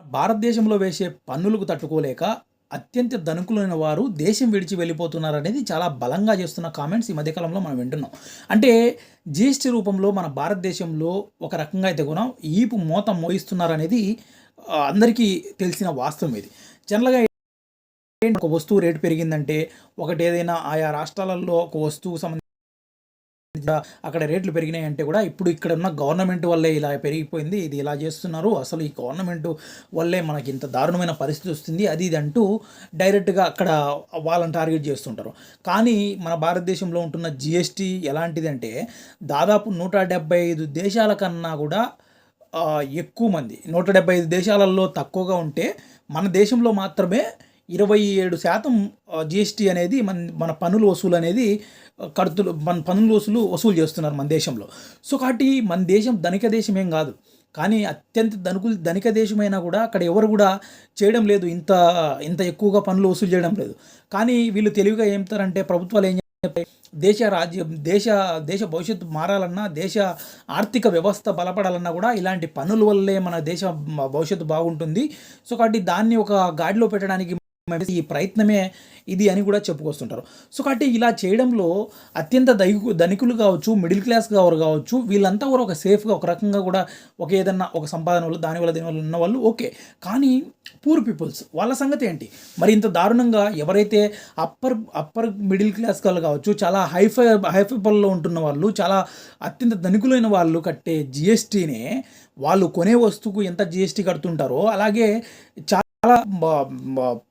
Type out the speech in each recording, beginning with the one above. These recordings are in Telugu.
భారతదేశంలో వేసే పన్నులకు తట్టుకోలేక అత్యంత ధనుకులైన వారు దేశం విడిచి వెళ్ళిపోతున్నారనేది చాలా బలంగా చేస్తున్న కామెంట్స్ ఈ మధ్యకాలంలో మనం వింటున్నాం. అంటే జిఎస్టీ రూపంలో మన భారతదేశంలో ఒక రకంగా అయితే కూడా ఈపు మోత మోయిస్తున్నారనేది అందరికీ తెలిసిన వాస్తవం ఇది. జనరల్గా ఒక వస్తువు రేటు పెరిగిందంటే ఒకటి ఏదైనా ఆయా రాష్ట్రాలలో ఒక వస్తువు సంబంధించి అక్కడ రేట్లు పెరిగినాయి అంటే కూడా ఇప్పుడు ఇక్కడ ఉన్న గవర్నమెంట్ వల్లే ఇలా పెరిగిపోయింది. ఇది ఇలా చేస్తున్నారు. అసలు ఈ గవర్నమెంట్ వల్లే మనకి ఇంత దారుణమైన పరిస్థితి వస్తుంది. అది ఇది అంటూ డైరెక్ట్గా అక్కడ వాళ్ళని టార్గెట్ చేస్తుంటారు. కానీ మన భారతదేశంలో ఉంటున్న జిఎస్టీ ఎలాంటిదంటే దాదాపు నూట డెబ్బై ఐదు దేశాల కన్నా కూడా ఎక్కువ మంది. నూట డెబ్బై ఐదు దేశాలలో తక్కువగా ఉంటే మన దేశంలో మాత్రమే ఇరవై ఏడు శాతం జిఎస్టీ అనేది మన మన పన్నుల వసూలు అనేది కడుతులు మన పన్నుల వసూలు వసూలు చేస్తున్నారు మన దేశంలో. సో కాబట్టి మన దేశం ధనిక దేశం ఏం కాదు. కానీ అత్యంత ధనుకు ధనిక దేశమైనా కూడా అక్కడ ఎవరు కూడా చేయడం లేదు. ఇంత ఇంత ఎక్కువగా పనులు వసూలు చేయడం లేదు. కానీ వీళ్ళు తెలివిగా ఏం ప్రభుత్వాలు ఏం చెప్తాయి దేశ రాజ్యం దేశ దేశ భవిష్యత్తు మారాలన్నా దేశ ఆర్థిక వ్యవస్థ బలపడాలన్నా కూడా ఇలాంటి పనుల వల్లే మన దేశ భవిష్యత్తు బాగుంటుంది. సో కాబట్టి దాన్ని ఒక గాడిలో పెట్టడానికి ఈ ప్రయత్నమే ఇది అని కూడా చెప్పుకొస్తుంటారు. సో కాబట్టి ఇలా చేయడంలో అత్యంత దైకు ధనికులు కావచ్చు మిడిల్ క్లాస్ కావరు కావచ్చు వీళ్ళంతా కూడా ఒక సేఫ్గా ఒక రకంగా కూడా ఒక ఏదన్నా ఒక సంపాదన వల్ల దానివల్ల దీనివల్ల ఉన్న వాళ్ళు ఓకే. కానీ పూర్ పీపుల్స్ వాళ్ళ సంగతి ఏంటి? మరి ఇంత దారుణంగా ఎవరైతే అప్పర్ అప్పర్ మిడిల్ క్లాస్ వాళ్ళు కావచ్చు చాలా హైఫై హైఫైపల్లో ఉంటున్న వాళ్ళు చాలా అత్యంత ధనికులైన వాళ్ళు కట్టే జిఎస్టీనే వాళ్ళు కొనే వస్తువుకు ఎంత జిఎస్టీ కడుతుంటారో అలాగే చాలా చాలా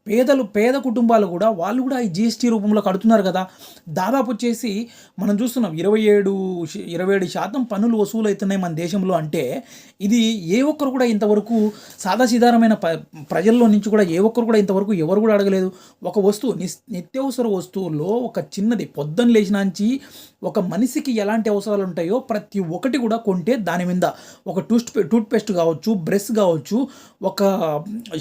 పేదలు పేద కుటుంబాలు కూడా వాళ్ళు కూడా ఈ జిఎస్టీ రూపంలో కడుతున్నారు కదా. దాదాపు వచ్చేసి మనం చూస్తున్నాం ఇరవై ఏడు ఇరవై ఏడు శాతం పన్నులు వసూలు అవుతున్నాయి మన దేశంలో అంటే ఇది ఏ ఒక్కరు కూడా ఇంతవరకు సాదాసీదారమైన ప ప్రజల్లో నుంచి కూడా ఏ ఒక్కరు కూడా ఇంతవరకు ఎవరు కూడా అడగలేదు. ఒక వస్తువు నిస్ నిత్యావసర వస్తువుల్లో ఒక చిన్నది పొద్దున్న లేచినాంచి ఒక మనిషికి ఎలాంటి అవసరాలు ఉంటాయో ప్రతి ఒక్కటి కూడా కొంటే దాని మీద. ఒక టూస్ట్ టూత్పేస్ట్ కావచ్చు బ్రష్ కావచ్చు ఒక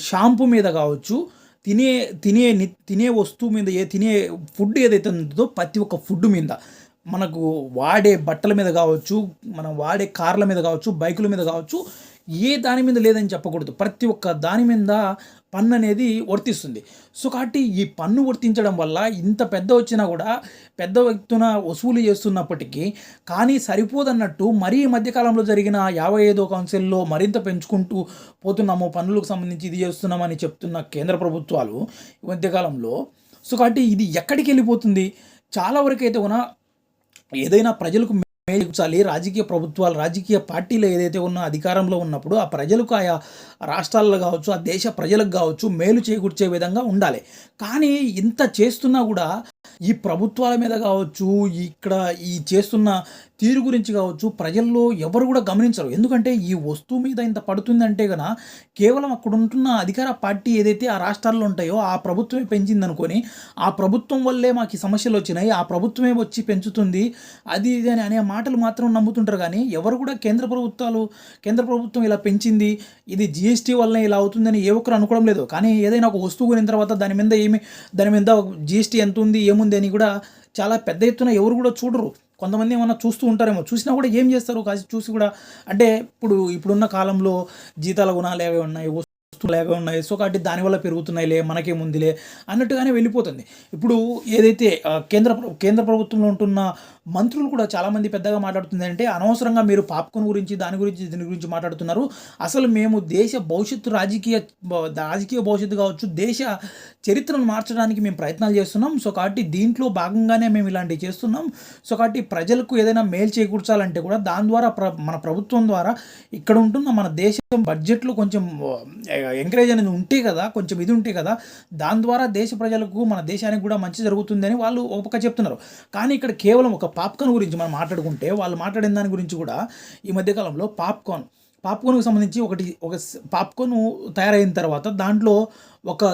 షాంపూ మీద కావచ్చు తినే తినే ని- తినే వస్తువు మీద ఏ తినే ఫుడ్ ఏదైతే ఉందో ప్రతి ఒక్క ఫుడ్ మీద. మనకు వాడే బట్టల మీద కావచ్చు మనం వాడే కార్ల మీద కావచ్చు బైకుల మీద కావచ్చు ఏ దాని మీద లేదని చెప్పకూడదు. ప్రతి ఒక్క దాని మీద పన్ను అనేది వర్తిస్తుంది. సో కాబట్టి ఈ పన్ను వర్తించడం వల్ల ఇంత పెద్ద వచ్చినా కూడా పెద్ద వ్యక్తున వసూలు చేస్తున్నప్పటికీ కానీ సరిపోదన్నట్టు మరీ ఈ మధ్యకాలంలో జరిగిన యాభై ఐదో కౌన్సిల్లో మరింత పెంచుకుంటూ పోతున్నాము పన్నులకు సంబంధించి ఇది చేస్తున్నామని చెప్తున్న కేంద్ర ప్రభుత్వాలు ఈ మధ్యకాలంలో. సో కాబట్టి ఇది ఎక్కడికి వెళ్ళిపోతుంది? చాలా వరకు అయితే కూడా ఏదైనా ప్రజలకు మేలు రాజకీయ ప్రభుత్వాలు రాజకీయ పార్టీలు ఏదైతే ఉన్న అధికారంలో ఉన్నప్పుడు ఆ ప్రజలకు ఆయా రాష్ట్రాల్లో కావచ్చు ఆ దేశ ప్రజలకు కావచ్చు మేలు చేకూర్చే విధంగా ఉండాలి. కానీ ఇంత చేస్తున్నా కూడా ఈ ప్రభుత్వాల మీద కావచ్చు ఇక్కడ ఈ చేస్తున్న తీరు గురించి కావచ్చు ప్రజల్లో ఎవరు కూడా గమనించరు. ఎందుకంటే ఈ వస్తువు మీద ఇంత పడుతుందంటే గన కేవలం అక్కడ ఉంటున్న అధికార పార్టీ ఏదైతే ఆ రాష్ట్రాల్లో ఉంటాయో ఆ ప్రభుత్వమే పెంచింది అనుకొని ఆ ప్రభుత్వం వల్లే మాకు సమస్యలు వచ్చినాయి ఆ ప్రభుత్వమే వచ్చి పెంచుతుంది అది ఇది అని అనే మాటలు మాత్రం నమ్ముతుంటారు. కానీ ఎవరు కూడా కేంద్ర ప్రభుత్వాలు కేంద్ర ప్రభుత్వం ఇలా పెంచింది ఇది జిఎస్టీ వల్లనే ఇలా అవుతుందని ఏ ఒక్కరు అనుకోవడం లేదు. కానీ ఏదైనా ఒక వస్తువు కొనిన తర్వాత దాని మీద ఏమి దాని మీద జిఎస్టీ ఎంత ఉంది ఏముంది అని కూడా చాలా పెద్ద ఎత్తున ఎవరు కూడా చూడరు. కొంతమంది ఏమన్నా చూస్తూ ఉంటారేమో. చూసినా కూడా ఏం చేస్తారు? కాసి చూసి కూడా అంటే ఇప్పుడు ఇప్పుడున్న కాలంలో జీతాల గుణాలు ఏవే ఉన్నాయి? వస్తువులు ఏవి ఉన్నాయి? సో కాబట్టి దానివల్ల పెరుగుతున్నాయిలే మనకేముందిలే అన్నట్టుగానే వెళ్ళిపోతుంది. ఇప్పుడు ఏదైతే కేంద్ర కేంద్ర ప్రభుత్వంలో ఉంటున్న మంత్రులు కూడా చాలామంది పెద్దగా మాట్లాడుతుంది అంటే అనవసరంగా మీరు పాప్కార్న్ గురించి దాని గురించి దీని గురించి మాట్లాడుతున్నారు. అసలు మేము దేశ భవిష్యత్తు రాజకీయ రాజకీయ భవిష్యత్తు కావచ్చు దేశ చరిత్రను మార్చడానికి మేము ప్రయత్నాలు చేస్తున్నాం. సో కాబట్టి దీంట్లో భాగంగానే మేము ఇలాంటివి చేస్తున్నాం. సో కాబట్టి ప్రజలకు ఏదైనా మేలు చేకూర్చాలంటే కూడా దాని ద్వారా ప్ర మన ప్రభుత్వం ద్వారా ఇక్కడ ఉంటున్న మన దేశం బడ్జెట్లో కొంచెం ఎంకరేజ్ అనేది ఉంటే కదా కొంచెం ఇది ఉంటే కదా దాని ద్వారా దేశ ప్రజలకు మన దేశానికి కూడా మంచి జరుగుతుందని వాళ్ళు ఒక చెప్తున్నారు. కానీ ఇక్కడ కేవలం ఒక పాప్కార్న్ గురించి మనం మాట్లాడుకుంటే వాళ్ళు మాట్లాడిన దాని గురించి కూడా ఈ మధ్యకాలంలో పాప్కార్న్ పాప్కార్న్కి సంబంధించి ఒకటి ఒక పాప్కార్న్ తయారైన తర్వాత దాంట్లో ఒక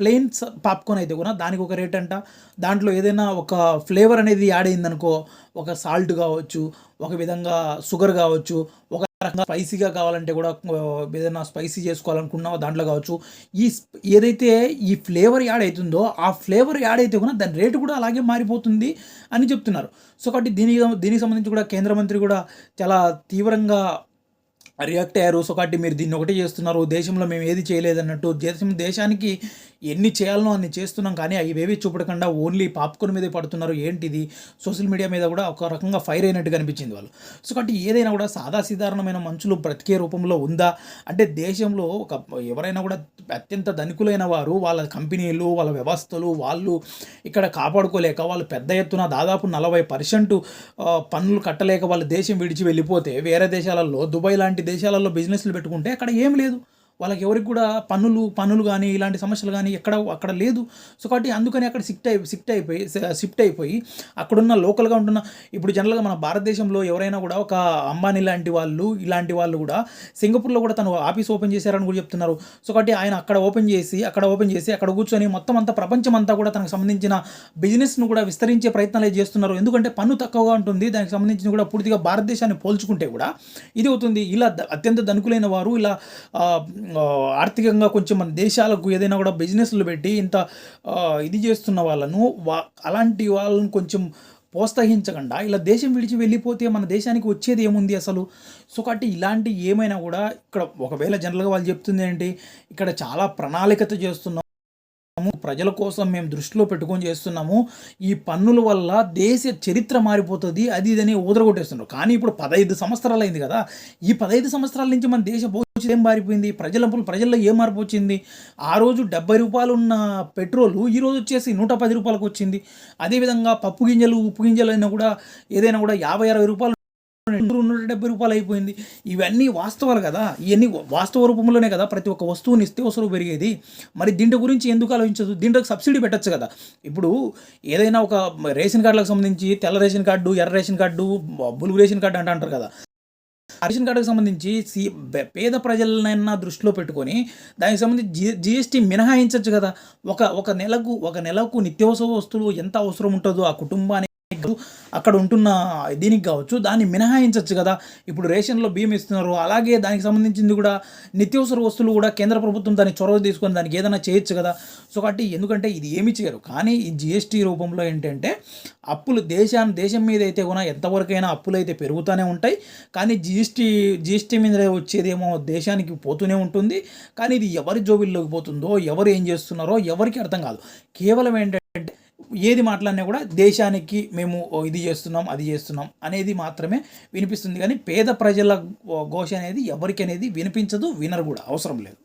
ప్లెయిన్ పాప్కార్న్ అయితే కూడా దానికి ఒక రేట్ అంట. దాంట్లో ఏదైనా ఒక ఫ్లేవర్ అనేది యాడ్ అయిందనుకో ఒక సాల్ట్ కావచ్చు ఒక విధంగా షుగర్ కావచ్చు ఒక రకంగా స్పైసీగా కావాలంటే కూడా ఏదైనా స్పైసీ చేసుకోవాలనుకున్నా దాంట్లో కావచ్చు ఈ స్ప- ఏదైతే ఈ ఫ్లేవర్ యాడ్ అవుతుందో ఆ ఫ్లేవర్ యాడ్ అయితే కూడా దాని రేటు కూడా అలాగే మారిపోతుంది అని చెప్తున్నారు. సో కాబట్టి దీనికి దీనికి సంబంధించి కూడా కేంద్ర మంత్రి కూడా చాలా తీవ్రంగా రియాక్ట్ అయ్యారు. సో కాబట్టి మీరు దీన్ని ఒకటే చేస్తున్నారు. దేశంలో మేము ఏది చేయలేదన్నట్టు దేశం దేశానికి ఎన్ని చేయాలనో అన్ని చేస్తున్నాం. కానీ అవి ఏవి చూపడకుండా ఓన్లీ పాప్కార్న్ మీదే పడుతున్నారు. ఏంటిది? సోషల్ మీడియా మీద కూడా ఒక రకంగా ఫైర్ అయినట్టు కనిపించింది వాళ్ళు. సో కాబట్టి ఏదైనా కూడా సాదాసీధారణమైన మనుషులు బ్రతికే రూపంలో ఉందా? అంటే దేశంలో ఒక ఎవరైనా కూడా అత్యంత ధనికులైన వారు వాళ్ళ కంపెనీలు వాళ్ళ వ్యవస్థలు వాళ్ళు ఇక్కడ కాపాడుకోలేక వాళ్ళు పెద్ద ఎత్తున దాదాపు నలభై పర్సెంట్ పన్నులు కట్టలేక వాళ్ళు దేశం విడిచి వెళ్ళిపోతే వేరే దేశాలలో దుబాయ్ లాంటి దేశాలలో బిజినెస్లు పెట్టుకుంటే అక్కడ ఏం లేదు. వాళ్ళకి ఎవరికి కూడా పన్నులు పన్నులు కానీ ఇలాంటి సమస్యలు కానీ ఎక్కడ అక్కడ లేదు. సో కాబట్టి అందుకని అక్కడ సిఫ్ట్ అయి సిఫ్ట్ అయిపోయి షిఫ్ట్ అయిపోయి అక్కడున్న లోకల్గా ఉంటున్న ఇప్పుడు జనరల్గా మన భారతదేశంలో ఎవరైనా కూడా ఒక అంబానీ లాంటి వాళ్ళు ఇలాంటి వాళ్ళు కూడా సింగపూర్లో కూడా తను ఆఫీస్ ఓపెన్ చేశారని కూడా చెప్తున్నారు. సో కాబట్టి ఆయన అక్కడ ఓపెన్ చేసి అక్కడ ఓపెన్ చేసి అక్కడ కూర్చొని మొత్తం అంతా ప్రపంచం అంతా కూడా తనకు సంబంధించిన బిజినెస్ను కూడా విస్తరించే ప్రయత్నాలు చేస్తున్నారు. ఎందుకంటే పన్ను తక్కువగా ఉంటుంది. దానికి సంబంధించిన కూడా పూర్తిగా భారతదేశాన్ని పోల్చుకుంటే కూడా ఇది అవుతుంది. ఇలా ద- అత్యంత ధనుకులైన వారు ఇలా ఆర్థికంగా కొంచెం మన దేశాలకు ఏదైనా కూడా బిజినెస్లు పెట్టి ఇంత ఇది చేస్తున్న వాళ్ళను వా అలాంటి వాళ్ళను కొంచెం ప్రోత్సహించకుండా ఇలా దేశం విడిచి వెళ్ళిపోతే మన దేశానికి వచ్చేది ఏముంది అసలు? సో కాబట్టి ఇలాంటి ఏమైనా కూడా ఇక్కడ ఒకవేళ జనరల్గా వాళ్ళు చెప్తుంది ఏంటి ఇక్కడ చాలా ప్రణాళికత చేస్తున్నాం ప్రజల కోసం మేము దృష్టిలో పెట్టుకొని చేస్తున్నాము. ఈ పన్నుల వల్ల దేశ చరిత్ర మారిపోతుంది అది ఇదని ఊదరగొట్టేస్తున్నారు. కానీ ఇప్పుడు పదహైదు సంవత్సరాలు అయింది కదా. ఈ పదహైదు సంవత్సరాల నుంచి మన దేశ భవిష్యత్తు ఏం మారిపోయింది? ప్రజల ప్రజల్లో ఏం మార్పు వచ్చింది ఆ రోజు డెబ్బై రూపాయలు ఉన్న పెట్రోల్ ఈ రోజు వచ్చేసి నూట పది రూపాయలకు వచ్చింది. అదేవిధంగా పప్పు గింజలు ఉప్పు గింజలు అయినా కూడా ఏదైనా కూడా యాభై అరవై రూపాయలు నూట డెబ్బై రూపాయలు అయిపోయింది. ఇవన్నీ వాస్తవాలు కదా. ఇవన్నీ వాస్తవ రూపంలోనే కదా ప్రతి ఒక్క వస్తువుని ఇస్తే వసూలు పెరిగేది. మరి దీంట్లో గురించి ఎందుకు ఆలోచించదు దీంట్లో సబ్సిడీ పెట్టచ్చు కదా. ఇప్పుడు ఏదైనా ఒక రేషన్ కార్డులకు సంబంధించి తెల్ల రేషన్ కార్డు ఎర్ర రేషన్ కార్డు బులుగు రేషన్ కార్డు అంటే అంటారు కదా. రేషన్ కార్డుకు సంబంధించి సి పేద ప్రజలనైనా దృష్టిలో పెట్టుకొని దానికి సంబంధించి జి జిఎస్టీ మినహాయించవచ్చు కదా. ఒక ఒక నెలకు ఒక నెలకు నిత్యావసర వస్తువులు ఎంత అవసరం ఉంటుందో ఆ కుటుంబానికి అక్కడ ఉంటున్న దీనికి కావచ్చు దాన్ని మినహాయించవచ్చు కదా. ఇప్పుడు రేషన్లో బియ్యం ఇస్తున్నారు అలాగే దానికి సంబంధించింది కూడా నిత్యావసర వస్తువులు కూడా కేంద్ర ప్రభుత్వం దాన్ని చొరవ తీసుకొని దానికి ఏదైనా చేయొచ్చు కదా. సో కాబట్టి ఎందుకంటే ఇది ఏమి చేయరు. కానీ ఈ జిఎస్టీ రూపంలో ఏంటంటే అప్పులు దేశాన్ని దేశం మీద అయితే కూడా ఎంతవరకైనా అప్పులు అయితే పెరుగుతూనే ఉంటాయి. కానీ జిఎస్టీ జిఎస్టీ మీద వచ్చేదేమో దేశానికి పోతూనే ఉంటుంది. కానీ ఇది ఎవరి జోబిల్లోకి పోతుందో ఎవరు ఏం చేస్తున్నారో ఎవరికి అర్థం కాదు. కేవలం ఏంటంటే ఏది మాట్లాడినా కూడా దేశానికి మేము ఇది చేస్తున్నాం అది చేస్తున్నాం అనేది మాత్రమే వినిపిస్తుంది. కానీ పేద ప్రజల ఘోష అనేది ఎవరికి అనేది వినిపించదు వినరు కూడా. అవసరం లేదు.